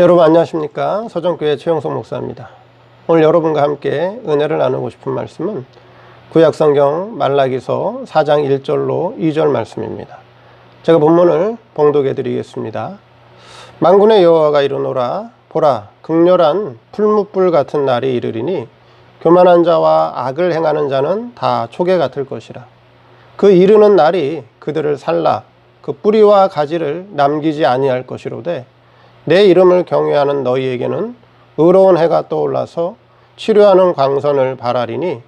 여러분 안녕하십니까? 서정교회 최영석 목사입니다. 오늘 여러분과 함께 은혜를 나누고 싶은 말씀은 구약성경 말라기서 4장 1절로 2절 말씀입니다. 제가 본문을 봉독해 드리겠습니다. 만군의 여호와가 이르노라 보라 극렬한 풀무불 같은 날이 이르리니 교만한 자와 악을 행하는 자는 다 초계 같을 것이라. 그 이르는 날이 그들을 살라. 그 뿌리와 가지를 남기지 아니할 것이로되 내 이름을 경외하는 너희에게는 의로운 해가 떠올라서 치료하는 광선을 바라리니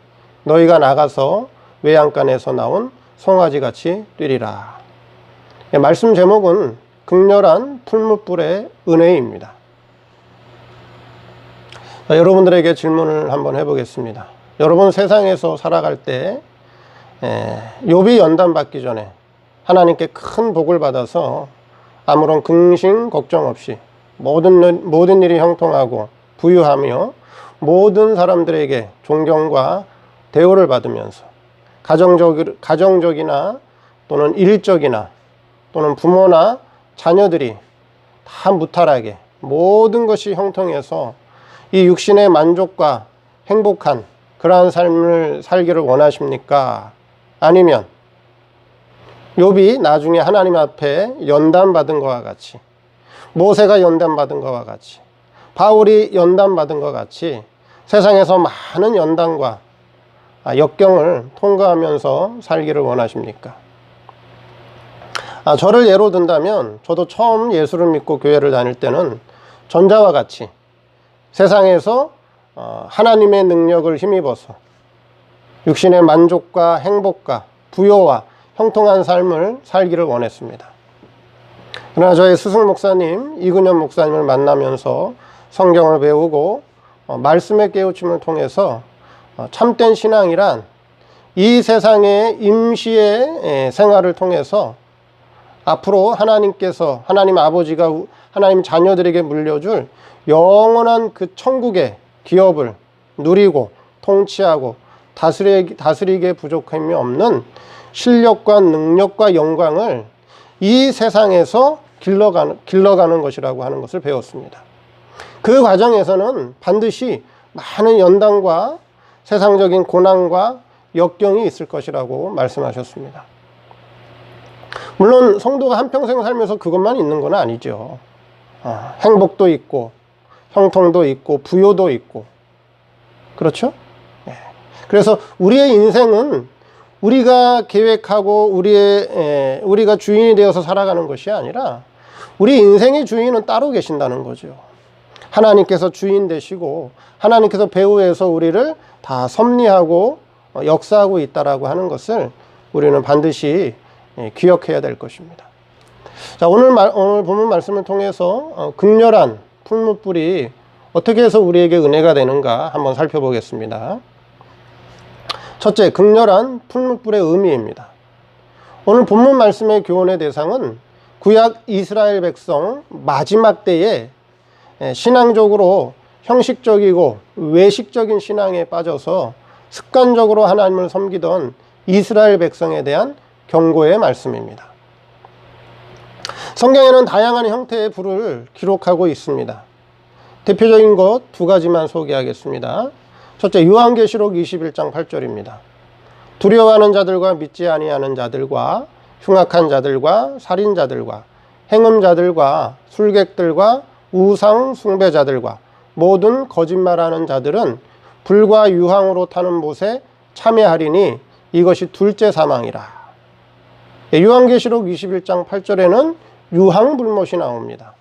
너희가 나가서 외양간에서 나온 송아지 같이 뛰리라. 예, 말씀 제목은 극렬한 풀무불의 은혜입니다. 자, 여러분들에게 질문을 한번 해보겠습니다. 여러분 세상에서 살아갈 때 예, 욥이 연단 받기 전에 하나님께 큰 복을 받아서 아무런 근심 걱정 없이 모든 일- 모든 일이 형통하고 부유하며 모든 사람들에게 존경과 대우를 받으면서 가정적 가정적이나 또는 일적이나 또는 부모나 자녀들이 다 무탈하게 모든 것이 형통해서 이 육신의 만족과 행복한 그러한 삶을 살기를 원하십니까? 아니면 욥이 나중에 하나님 앞에 연단 받은 것과 같이 모세가 연단 받은 것과 같이 바울이 연단 받은 것 같이 세상에서 많은 연단과 아, 역경을 통과하면서 살기를 원하십니까? 아, 저를 예로 든다면 저도 처음 예수를 믿고 교회를 다닐 때는 전자와 같이 세상에서 어, 하나님의 능력을 힘입어서 육신의 만족과 행복과 부여와 형통한 삶을 살기를 원했습니다. 그러나 저의 스승 목사님 이근현 목사님을 만나면서 성경을 배우고 어, 말씀의 깨우침을 통해서 어, 참된 신앙이란 이 세상의 임시의 에, 생활을 통해서 앞으로 하나님께서 하나님 아버지가 우- 하나님 자녀들에게 물려줄 영원한 그 천국의 기업을 누리고 통치하고 다스리, 다스리게 부족함이 없는 실력과 능력과 영광을 이 세상에서 길러가는, 길러가는 것이라고 하는 것을 배웠습니다. 그 과정에서는 반드시 많은 연단과 세상적인 고난과 역경이 있을 것이라고 말씀하셨습니다. 물론 성도가 한평생 살면서 그것만 있는 건 아니죠. 아, 행복도 있고, 형통도 있고, 부요도 있고. 그렇죠? 예. 그래서 우리의 인생은 우리가 계획하고 우리의 에, 우리가 주인이 되어서 살아가는 것이 아니라 우리 인생의 주인은 따로 계신다는 거죠. 하나님께서 주인 되시고 하나님께서 배후에서 우리를 다 섭리하고 어, 역사하고 있다라고 하는 것을 우리는 반드시 예, 기억해야 될 것입니다. 자 오늘 말, 오늘 본문 말씀을 통해서 어, 극렬한 풀무불이 어떻게 해서 우리에게 은혜가 되는가 한번 살펴보겠습니다. 첫째, 극렬한 풀무불의 의미입니다. 오늘 본문 말씀의 교훈의 대상은 구약 이스라엘 백성 마지막 때에 예, 신앙적으로 형식적이고 외식적인 신앙에 빠져서 습관적으로 하나님을 섬기던 이스라엘 백성에 대한 경고의 말씀입니다. 성경에는 다양한 형태의 불을 기록하고 있습니다. 대표적인 것 두 가지만 소개하겠습니다. 첫째, 요한계시록 21장 8절입니다. 두려워하는 자들과 믿지 아니하는 자들과 흉악한 자들과 살인자들과 행음자들과 술객들과 우상 숭배자들과 모든 거짓말하는 자들은 불과 유황으로 타는 못에 참여하리니 이것이 둘째 사망이라. 예, 요한계시록 21장 8절에는 유황 불못이 나옵니다.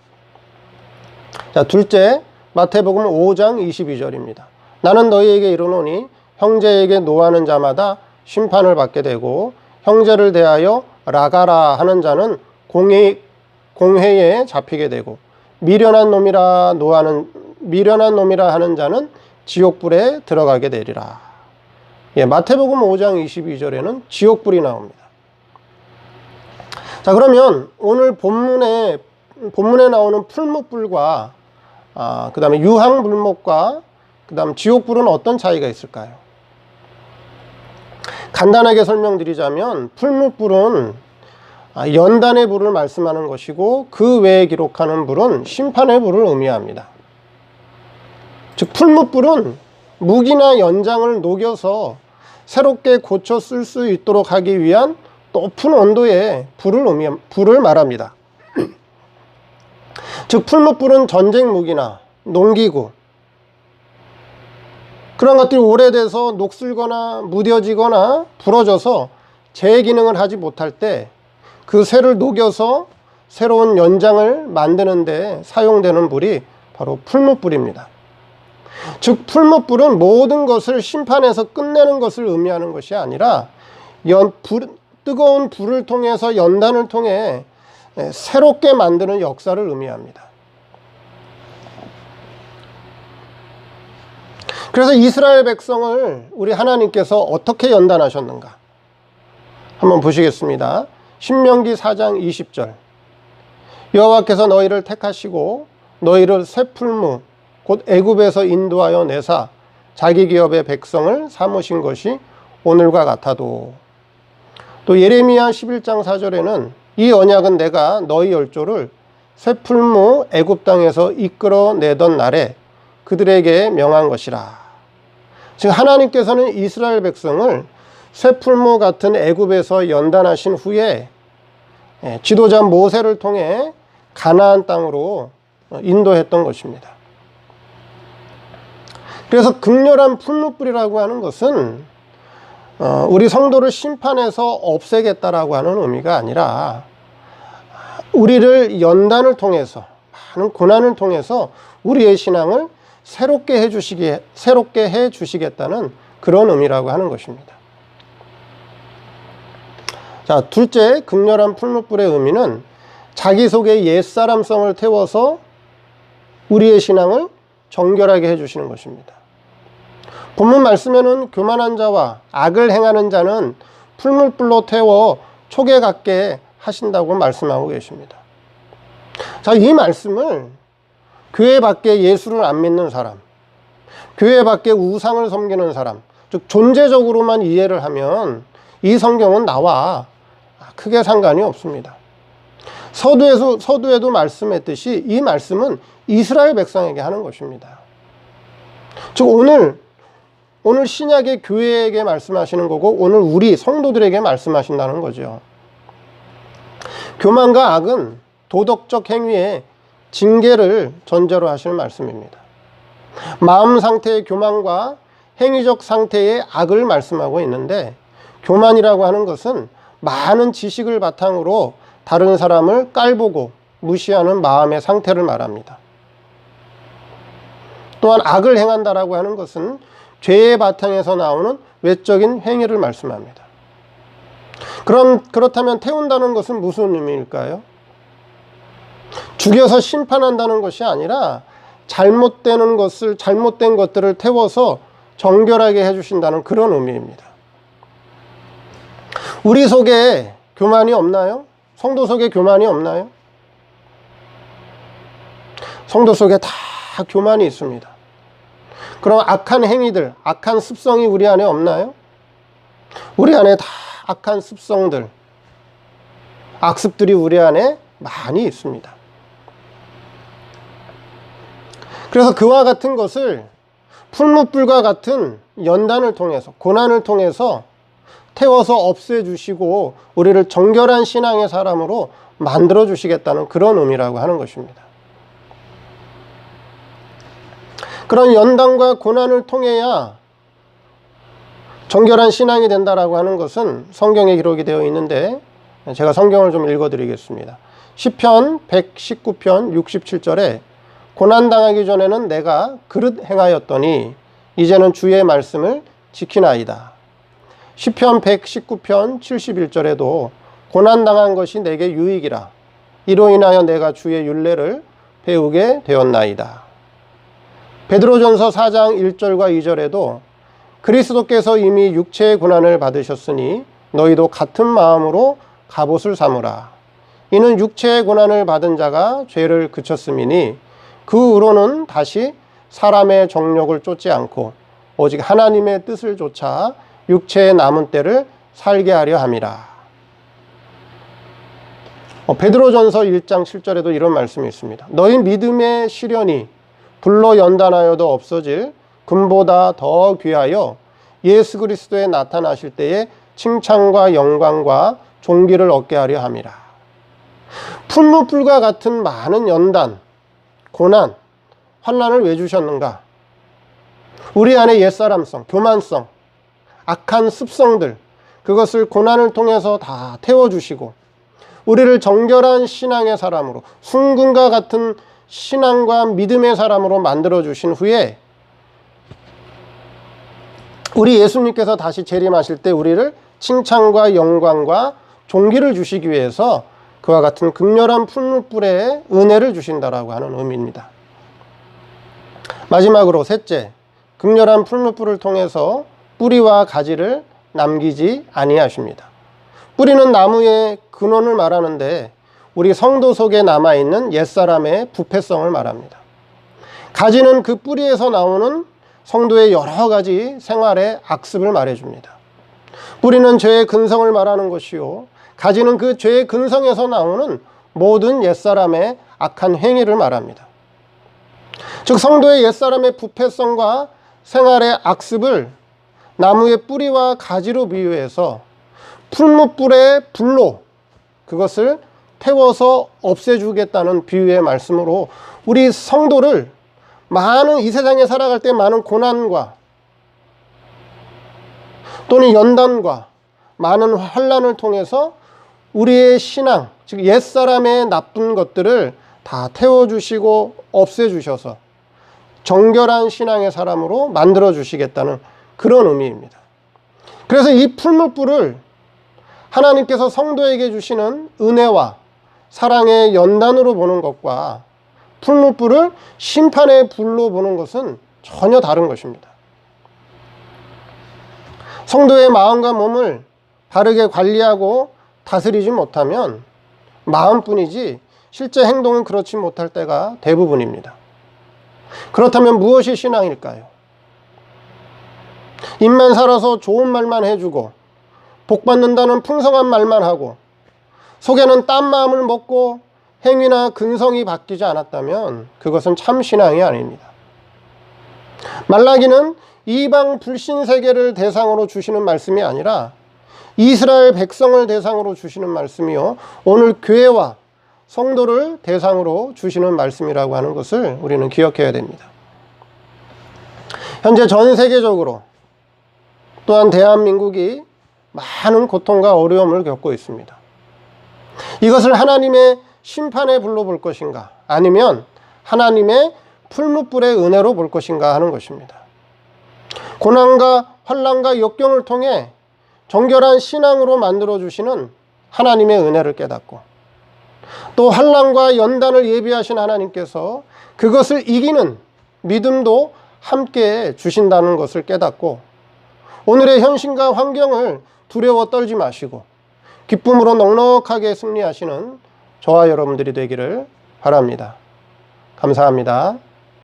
자, 둘째, 마태복음 5장 22절입니다. 나는 너희에게 이르노니 형제에게 노하는 자마다 심판을 받게 되고 형제를 대하여 라가라 하는 자는 공회, 공회에 잡히게 되고 미련한 놈이라 노하는 미련한 놈이라 하는 자는 지옥불에 들어가게 되리라. 예, 마태복음 5장 22절에는 지옥불이 나옵니다. 자, 그러면 오늘 본문에 본문에 나오는 풀무불과 아, 그다음에 유황불목과 그 다음 지옥불은 어떤 차이가 있을까요? 간단하게 설명드리자면 풀무불은 아, 연단의 불을 말씀하는 것이고 그 외에 기록하는 불은 심판의 불을 의미합니다. 즉 풀무불은 무기나 연장을 녹여서 새롭게 고쳐 쓸 수 있도록 하기 위한 높은 온도의 불을 의미 불을 말합니다. 즉 풀무불은 전쟁 무기나 농기구 그런 것들이 오래돼서 녹슬거나 무뎌지거나 부러져서 재기능을 하지 못할 때 그 쇠를 녹여서 새로운 연장을 만드는데 사용되는 불이 바로 풀무불입니다. 즉 풀무불은 모든 것을 심판해서 끝내는 것을 의미하는 것이 아니라 연, 불, 뜨거운 불을 통해서 연단을 통해 새롭게 만드는 역사를 의미합니다. 그래서 이스라엘 백성을 우리 하나님께서 어떻게 연단하셨는가? 한번 보시겠습니다. 신명기 4장 20절. 여호와께서 너희를 택하시고 너희를 새 풀무 곧 애굽에서 인도하여 내사 자기 기업의 백성을 삼으신 것이 오늘과 같아도 또 예레미야 11장 4절에는 이 언약은 내가 너희 열조를 새 풀무 애굽 땅에서 이끌어 내던 날에 그들에게 명한 것이라. 즉 하나님께서는 이스라엘 백성을 새 풀무 같은 애굽에서 연단하신 후에 예, 지도자 모세를 통해 가나안 땅으로 인도했던 것입니다. 그래서 극렬한 풀무불이라고 하는 것은 어, 우리 성도를 심판해서 없애겠다라고 하는 의미가 아니라 우리를 연단을 통해서 많은 고난을 통해서 우리의 신앙을 새롭게 해 주시게 새롭게 해 주시겠다는 그런 의미라고 하는 것입니다. 자, 둘째 극렬한 풀무불의 의미는 자기 속에 옛사람성을 태워서 우리의 신앙을 정결하게 해 주시는 것입니다. 본문 말씀에는 교만한 자와 악을 행하는 자는 풀물불로 태워 초계 같게 하신다고 말씀하고 계십니다. 자, 이 말씀을 교회 밖에 예수를 안 믿는 사람, 교회 밖에 우상을 섬기는 사람, 즉 존재적으로만 이해를 하면 이 성경은 나와 크게 상관이 없습니다. 서두에서, 서두에도 말씀했듯이 이 말씀은 이스라엘 백성에게 하는 것입니다. 즉 오늘 오늘 신약의 교회에게 말씀하시는 거고 오늘 우리 성도들에게 말씀하신다는 거죠. 교만과 악은 도덕적 행위의 징계를 전제로 하시는 말씀입니다. 마음 상태의 교만과 행위적 상태의 악을 말씀하고 있는데 교만이라고 하는 것은 많은 지식을 바탕으로 다른 사람을 깔보고 무시하는 마음의 상태를 말합니다. 또한 악을 행한다라고 하는 것은 죄의 바탕에서 나오는 외적인 행위를 말씀합니다. 그럼 그렇다면 태운다는 것은 무슨 의미일까요? 죽여서 심판한다는 것이 아니라 잘못되는 것을 잘못된 것들을 태워서 정결하게 해주신다는 그런 의미입니다. 우리 속에 교만이 없나요? 성도 속에 교만이 없나요? 성도 속에 다 교만이 있습니다. 그럼 악한 행위들, 악한 습성이 우리 안에 없나요? 우리 안에 다 악한 습성들, 악습들이 우리 안에 많이 있습니다. 그래서 그와 같은 것을 풀무불과 같은 연단을 통해서, 고난을 통해서 태워서 없애 주시고 우리를 정결한 신앙의 사람으로 만들어 주시겠다는 그런 의미라고 하는 것입니다. 그런 연단과 고난을 통해야 정결한 신앙이 된다라고 하는 것은 성경에 기록이 되어 있는데 제가 성경을 좀 읽어 드리겠습니다. 시편 119편 67절에 고난 당하기 전에는 내가 그릇 행하였더니 이제는 주의 말씀을 지키나이다. 시편 119편 71절에도 고난 당한 것이 내게 유익이라 이로 인하여 내가 주의 윤례를 배우게 되었나이다. 베드로전서 4장 1절과 2절에도 그리스도께서 이미 육체의 고난을 받으셨으니 너희도 같은 마음으로 갑옷을 삼으라. 이는 육체의 고난을 받은 자가 죄를 그쳤음이니 그 후로는 다시 사람의 정욕을 쫓지 않고 오직 하나님의 뜻을 쫓아 육체의 남은 때를 살게 하려 함이라. 어, 베드로전서 1장 7절에도 이런 말씀이 있습니다. 너희 믿음의 시련이 불로 연단하여도 없어질 금보다 더 귀하여 예수 그리스도에 나타나실 때에 칭찬과 영광과 존귀를 얻게 하려 함이라. 풀무불과 같은 많은 연단, 고난, 환난을 왜 주셨는가? 우리 안에 옛사람성, 교만성, 악한 습성들, 그것을 고난을 통해서 다 태워주시고, 우리를 정결한 신앙의 사람으로, 순금과 같은 신앙과 믿음의 사람으로 만들어주신 후에, 우리 예수님께서 다시 재림하실 때 우리를 칭찬과 영광과 존귀를 주시기 위해서 그와 같은 극렬한 풀무불에 은혜를 주신다라고 하는 의미입니다. 마지막으로 셋째, 극렬한 풀무불을 통해서 뿌리와 가지를 남기지 아니하십니다. 뿌리는 나무의 근원을 말하는데 우리 성도 속에 남아 있는 옛사람의 부패성을 말합니다. 가지는 그 뿌리에서 나오는 성도의 여러 가지 생활의 악습을 말해줍니다. 뿌리는 죄의 근성을 말하는 것이요. 가지는 그 죄의 근성에서 나오는 모든 옛사람의 악한 행위를 말합니다. 즉, 성도의 옛사람의 부패성과 생활의 악습을 나무의 뿌리와 가지로 비유해서 풀무불의 불로 그것을 태워서 없애주겠다는 비유의 말씀으로 우리 성도를 많은 이 세상에 살아갈 때 많은 고난과 또는 연단과 많은 환란을 통해서 우리의 신앙, 즉 옛사람의 나쁜 것들을 다 태워주시고 없애주셔서 정결한 신앙의 사람으로 만들어 주시겠다는 그런 의미입니다. 그래서 이 풀무불을 하나님께서 성도에게 주시는 은혜와 사랑의 연단으로 보는 것과 풀무불을 심판의 불로 보는 것은 전혀 다른 것입니다. 성도의 마음과 몸을 바르게 관리하고 다스리지 못하면 마음뿐이지 실제 행동은 그렇지 못할 때가 대부분입니다. 그렇다면 무엇이 신앙일까요? 입만 살아서 좋은 말만 해주고 복 받는다는 풍성한 말만 하고 속에는 딴 마음을 먹고 행위나 근성이 바뀌지 않았다면 그것은 참 신앙이 아닙니다. 말라기는 이방 불신 세계를 대상으로 주시는 말씀이 아니라 이스라엘 백성을 대상으로 주시는 말씀이요. 오늘 교회와 성도를 대상으로 주시는 말씀이라고 하는 것을 우리는 기억해야 됩니다. 현재 전 세계적으로 또한 대한민국이 많은 고통과 어려움을 겪고 있습니다. 이것을 하나님의 심판에 불러볼 것인가 아니면 하나님의 풀무불의 은혜로 볼 것인가 하는 것입니다. 고난과 환란과 역경을 통해 정결한 신앙으로 만들어 주시는 하나님의 은혜를 깨닫고 또 환란과 연단을 예비하신 하나님께서 그것을 이기는 믿음도 함께 주신다는 것을 깨닫고 오늘의 현실과 환경을 두려워 떨지 마시고 기쁨으로 넉넉하게 승리하시는 저와 여러분들이 되기를 바랍니다. 감사합니다.